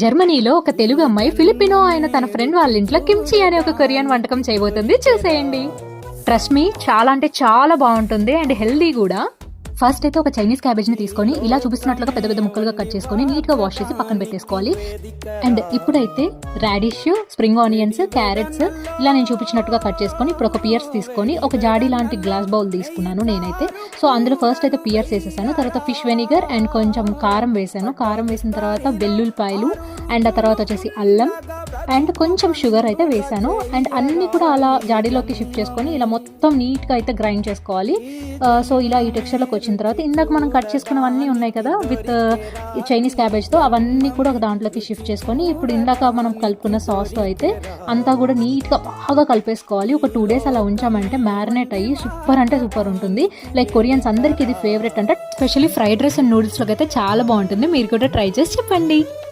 జర్మనీలో ఒక తెలుగు అమ్మాయి ఫిలిపినో ఆయన తన ఫ్రెండ్ వాళ్ళ ఇంట్లో కిమ్చి అనే ఒక కొరియన్ వంటకం చేయబోతుంది. చూసేయండి. ట్రస్ట్ మీ చాలా అంటే చాలా బాగుంటుంది. అండ్ హెల్దీ కూడా. ఫస్ట్ అయితే ఒక చైనీస్ క్యాబేజ్ని తీసుకొని ఇలా చూపిస్తున్నట్లుగా పెద్ద పెద్ద ముక్కలుగా కట్ చేసుకొని నీట్గా వాష్ చేసి పక్కన పెట్టేసుకోవాలి. అండ్ ఇప్పుడైతే రాడిష్ స్ప్రింగ్ ఆనియన్స్ క్యారెట్స్ ఇలా నేను చూపించినట్టుగా కట్ చేసుకొని ఇప్పుడు ఒక పియర్స్ తీసుకొని ఒక జాడీ లాంటి గ్లాస్ బౌల్ తీసుకున్నాను నేనైతే. సో అందులో ఫస్ట్ అయితే పియర్స్ వేసేసాను తర్వాత ఫిష్ వెనిగర్ అండ్ కొంచెం కారం వేసాను. కారం వేసిన తర్వాత వెల్లుల్లిపాయలు అండ్ ఆ తర్వాత వచ్చేసి అల్లం అండ్ కొంచెం షుగర్ అయితే వేసాను అండ్ అన్నీ కూడా అలా జాడీలోకి షిఫ్ట్ చేసుకొని ఇలా మొత్తం నీట్గా అయితే గ్రైండ్ చేసుకోవాలి. సో ఇలా ఈ టెక్స్చర్లోకి వచ్చిన తర్వాత ఇందాక మనం కట్ చేసుకున్నవన్నీ ఉన్నాయి కదా విత్ చైనీస్ క్యాబేజ్తో అవన్నీ కూడా ఒక దాంట్లోకి షిఫ్ట్ చేసుకొని ఇప్పుడు ఇందాక మనం కలుపుకున్న సాస్తో అయితే అంతా కూడా నీట్గా బాగా కలిపేసుకోవాలి. ఒక టూ డేస్ అలా ఉంచామంటే మ్యారినేట్ అయ్యి సూపర్ అంటే సూపర్ ఉంటుంది. లైక్ కొరియన్స్ అందరికీ ఇది ఫేవరెట్ అంటే స్పెషల్లీ ఫ్రైడ్ రైస్ అండ్ నూడిల్స్లోకి అయితే చాలా బాగుంటుంది. మీరు కూడా ట్రై చేసి చెప్పండి.